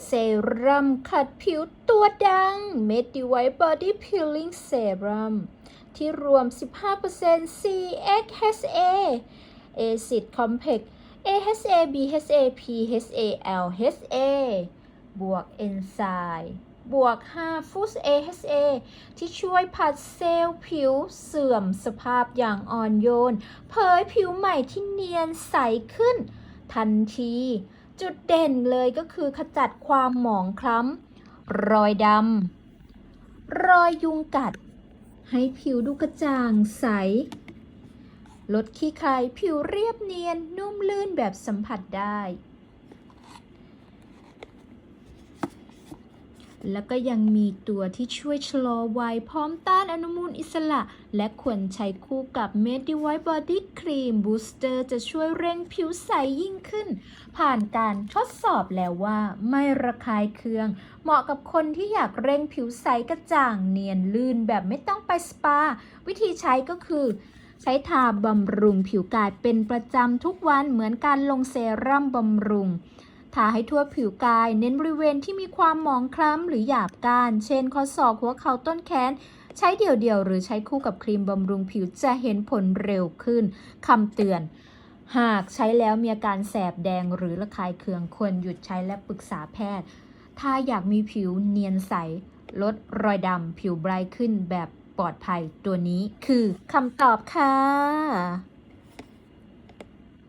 เซรั่มขัดผิวตัวดัง m e d i w h i t Body Peeling Serum ที่รวม 15% CXHA Acid Complex AHA BHA PHA LHA บวกเอนไซม์บวก 5ฟูส AHA ที่ช่วยผัดเซลล์ผิวเสื่อมสภาพอย่างอ่อนโยน เผยผิวใหม่ที่เนียนใสขึ้นทันที จุดเด่นเลยก็คือขจัดความหมองคล้ำ รอยดำ รอยยุงกัด ให้ผิวดูกระจ่างใส ลดขี้ใครผิวเรียบเนียนนุ่มลื่นแบบสัมผัสได้ แล้วก็ยังมีตัวที่ช่วยชะลอวัยพร้อมต้านอนุมูลอิสระ และควรใช้คู่กับ m e d i w h i t Body Cream Booster จะช่วยเร่งผิวใสยิ่งขึ้น ผ่านการทดสอบแล้วว่าไม่ระคายเคือง เหมาะกับคนที่อยากเร่งผิวใสกระจ่างเนียนลื่นแบบไม่ต้องไปสปา วิธีใช้ก็คือใช้ทาบำรุงผิวกายเป็นประจำทุกวันเหมือนการลงเซรั่มบำรุง ทาให้ทั่วผิวกาย เน้นบริเวณที่มีความหมองคล้ำหรือหยาบก้านเช่นข้อศอกหัวเข่าต้นแขนใช้เดี่ยวๆ หรือใช้คู่กับครีมบำรุงผิวจะเห็นผลเร็วขึ้นคำเตือน หากใช้แล้วมีอาการแสบแดงหรือระคายเคืองควรหยุดใช้และปรึกษาแพทย์ ถ้าอยากมีผิวเนียนใส ลดรอยดำผิวไบรท์ขึ้นแบบปลอดภัยตัวนี้คือคำตอบค่ะ